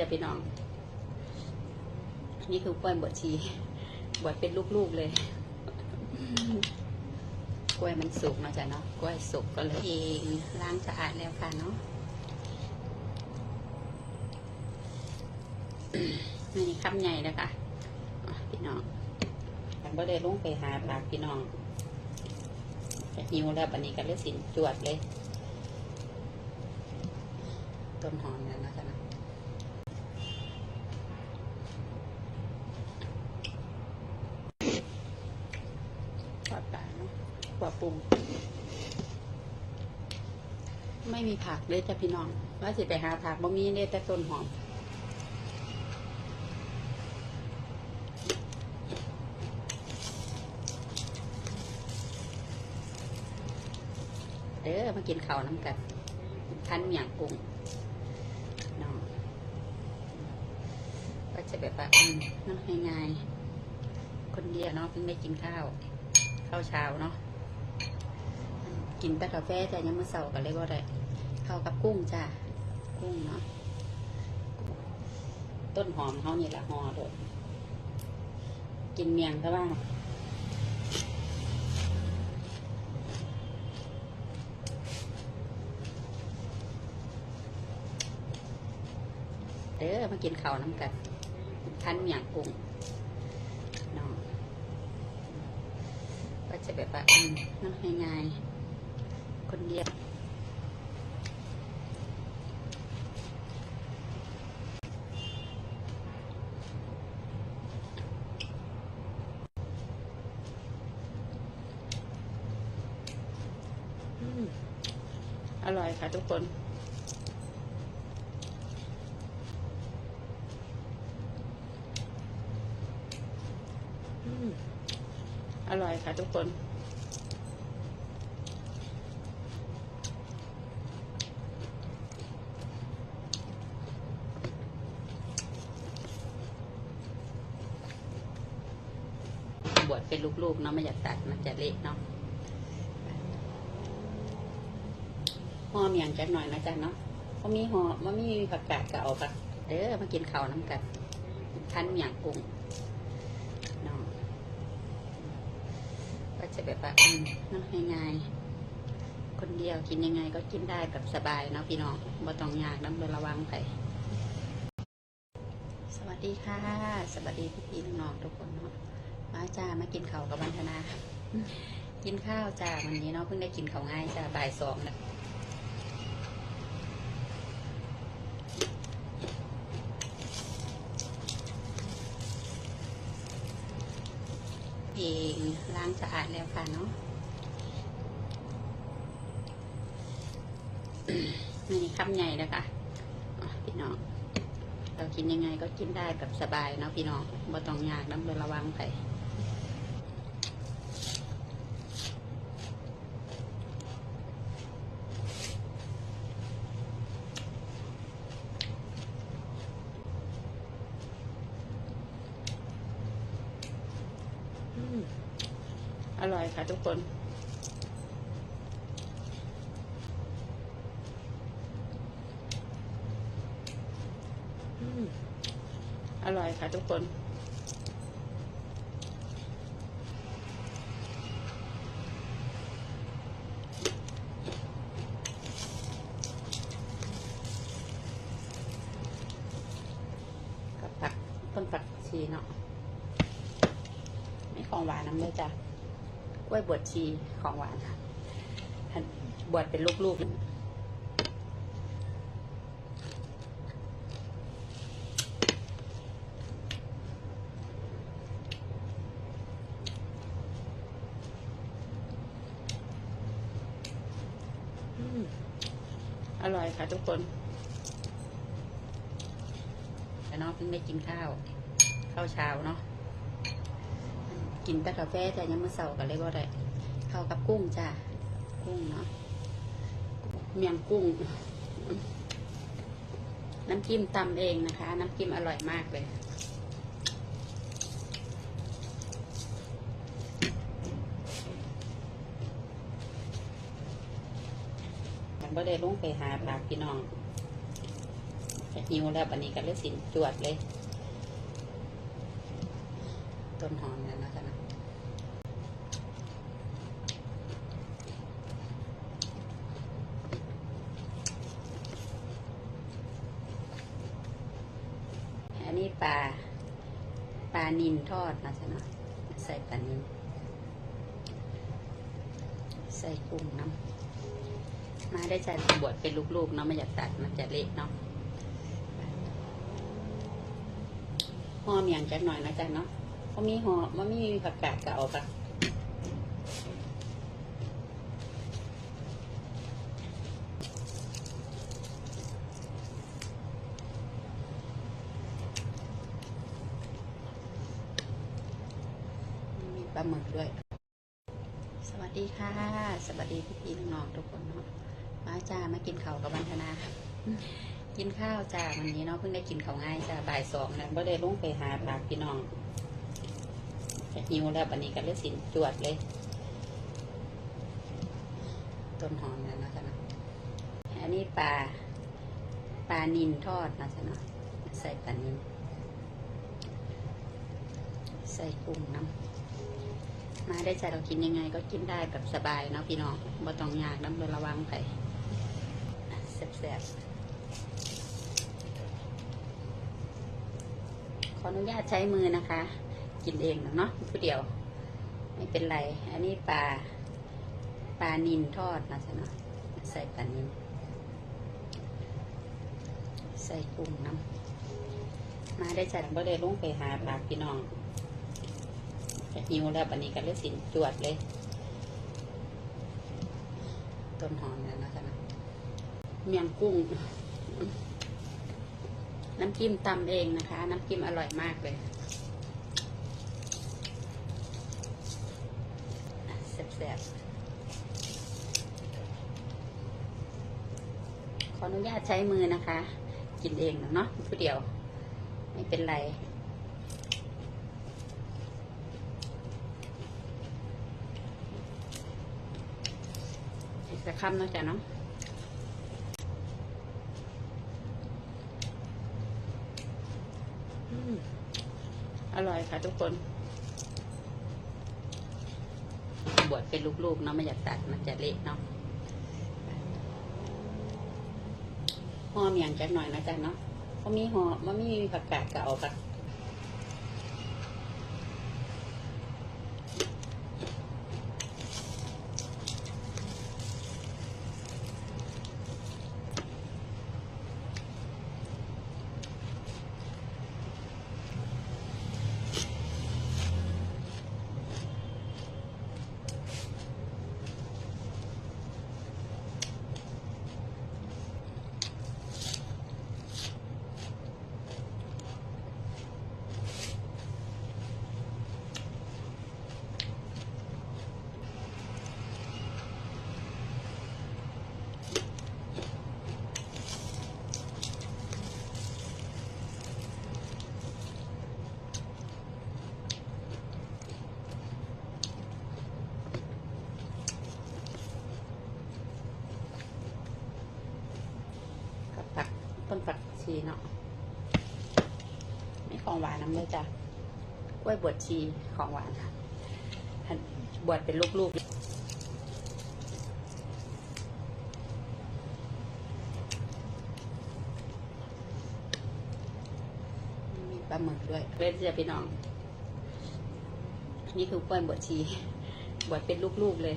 จะพี่น้อง นี่คือกล้วยบดชีบดเป็นลูกๆเลย กล้วยมันสุกเนาะจ้ะเนาะกล้วยสุกก็เลยเองล้างสะอาดแล้วค่ะเนาะนี่คำใหญ่เลยค่ะพี่น้องมันบ่ได้ลงไปหาปากพี่น้องจะหิวแล้วบันนี้ก็เลยสินจวดเลย ต้นหอมนั่นนะจ๊ะนะทอดปลาเนาะกว่าปรุง ไม่มีผักเลยจ้ะพี่น้องว่าสิไปหาผักบ่มีเลยแต่ต้นหอมเด้อมากินข้าวน้ำกันพันเมียงกุ้งเนาะก็จะแบบว่านาะง่ายๆคนเดียวเนาะเพิ่งได้กินข้าว ข้าวเช้าเนาะกินแต่กาแฟแต่ยังมื้อเสาร์กันเลยว่าได้ ข้ากับกุ้งจ้ากุ้งเนาะต้นหอมเขานี่ละหอโดดกินเมียงซะบ้างเด้อมากินข้าวน้ำกันพันเมียงกุ้งเนาะก็จะแบบว่ามเนง่ายๆคนเดียวอืมอร่อย ค่ะทุกคนอืมอร่อยค่ะทุกคนบวชเป็นลูกๆเนาะไม่อยากตัดมันจะเละเนาะ ห่อเมียงจักหน่อยนะจ๊ะเนาะเพราะมีห่อมันมีผักกาดก็เอาผักเด้อมากินข้าวน้ำกันพันเมียงกุ้งเนาะก็จะแบบว่าอืมเนาะง่ายๆคนเดียวกินยังไงก็กินได้แบบสบายเนาะพี่น้องบ่ต้องยากน้ำระวังไปสวัสดีค่ะ สวัสดีพี่พี่น้องๆทุกคนเนาะมาจ้ามากินข้าวกับวันธนา กินข้าวจ้าวันนี้เนาะเพิ่งได้กินข้าวง่ายจ้าบ่ายสองนะอง สะอาดแล้วค่ะเนาะนี่คำใหญ่นะคะอะพี่น้อง เรากินยังไงก็กินได้แบบสบายเนาะพี่น้องบ่ต้องยากน้ำระวังไปอืม อร่อยค่ะทุกคนอร่อยค่ะทุกคน กับผักต้นผักชีเนาะไม่ของหวานน้ำเลยจ้ะ ล้วยบวชชีของหวานค่ะบวชเป็นลูกๆอร่อยค่ะทุกคนแต่น้องเพิ่งได้กินข้าว ข้าวเช้าเนาะ กินแต่กาแฟแต่ยังมื้อเสาร์กันเลยว่ได้ข้ากับกุ้งจ้ากุ้งเนาะเมียงกุ้ง น้ำจิ้มตำเองนะคะ น้ำจิ้มอร่อยมากเลยบ่ได้ลงไปหาปากพี่น้องจะหิวแล้ววันนี้ก็เลยสินจวดเลย ต้นหอมแล้วนะจ๊ะันนี้ปลาปลานินทอดนะจ๊ะเนาะใส่ปลานินใส่กุ้งน้ำมาได้ใจบวชเป็นลูกๆเนาะไม่อยากตัดมันจะเละเนาะหอมอย่างจักหน่อยนะจ๊ะเนาะเพราะมีหอมมันมีผักกาดก็เอาปะมีปลาหมึก ด้วย สวัสดีค่ะ สวัสดีพี่พี่น้องๆทุกคนเนาะมาจ้ามากินข้าวกับวันธนา กินข้าวจ้าวันนี้เนาะเพิ่งได้กินข้าวง่ายจ้าบ่ายสองแล้วไ่ได้ลงไปหาผักพี่น้องจะหิวแล้ววันนี้ก็เลยสินจวดเลย ต้นหอมแล้วนะจ๊ะนะอันนี้ปลาปลานินทอดนะจ๊ะนะใส่ปลานินใส่กุ้งน้ำ มาได้ใจเรากินยังไงก็กินได้แบบสบายเนาะพี่น้องบ่ต้องยากน้ำเบอระวังไปแซ่บๆขออนุญาตใช้มือนะคะ กินเองเนาะผู้เดียว ไม่เป็นไร อันนี้ปลาปลานินทอดนะจ๊ะเนาะใส่ปลานินใส่กุ้งน้ำมาได้ใจเราบ่ได้ลงไปหาปลาพี่น้อง หิวแล้ววันนี้ก็เลยสินจวดเลย ต้นหอมแล้วนะจ๊ะนะเมียงกุ้ง น้ำจิ้มตำเองนะคะ น้ำจิ้มอร่อยมากเลยแซ่บๆขออนุญาตใช้มือนะคะ กินเองเนาะผู้เดียว ไม่เป็นไร อีกสักคำเนาะจ๊ะเนาะอร่อยค่ะทุกคน บวชเป็นลูกๆเนาะไม่อยากตัดมันจะเละเนาะหอมอย่างจักหน่อยนะจ๊ะเนาะเพราะมีหอมมันมีผักกาดก็เอาค่ะกับผักต้นผัก ชีเนาะไม่ของหวานน้ำเลยจ้ะกล้วยบวชชีของหวานค่ะบวชเป็นลูกๆมีปลาหมึกด้วยเพื่อที่จะไปน้อง นี่คือกล้วยบวชชีบวชเป็นลูกๆเลย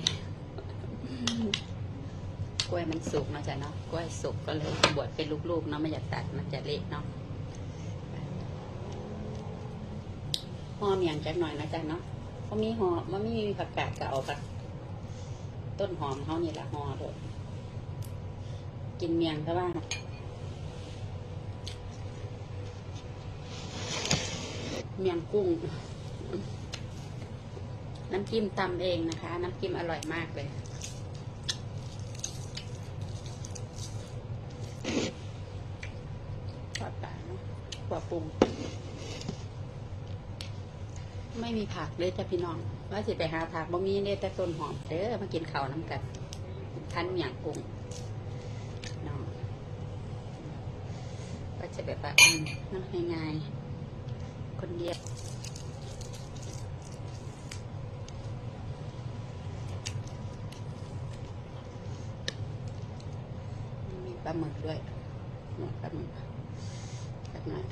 กล้วยมันสุกเนาะจ้ะเนาะกล้วยสุกก็เลยบวชเป็นลูกๆเนาะไม่อยากตัดมันจะเละเนาะหอมอย่างจักหน่อยนะจ๊ะเนาะเพราะมีหอมมันมีผักกาดก็เอาค่ะต้นหอมเขานี่แหละหอโดดกินเมียงซะบ้างเมียงกุ้ง น้ำจิ้มตำเองนะคะ น้ำจิ้มอร่อยมากเลย ปรุง ไม่มีผักเลยจ้ะพี่น้องว่าสิไปหาผักบ่มีเนี่ยแต่ต้นหอมเด้อมากินข้าวน้ำกันทันอย่างกุ้งน้องก็จะแบบว่าอืมนง่ายๆคนเดียวมีปลาหมึกด้วยหมดปลาหมึกสักหน่อย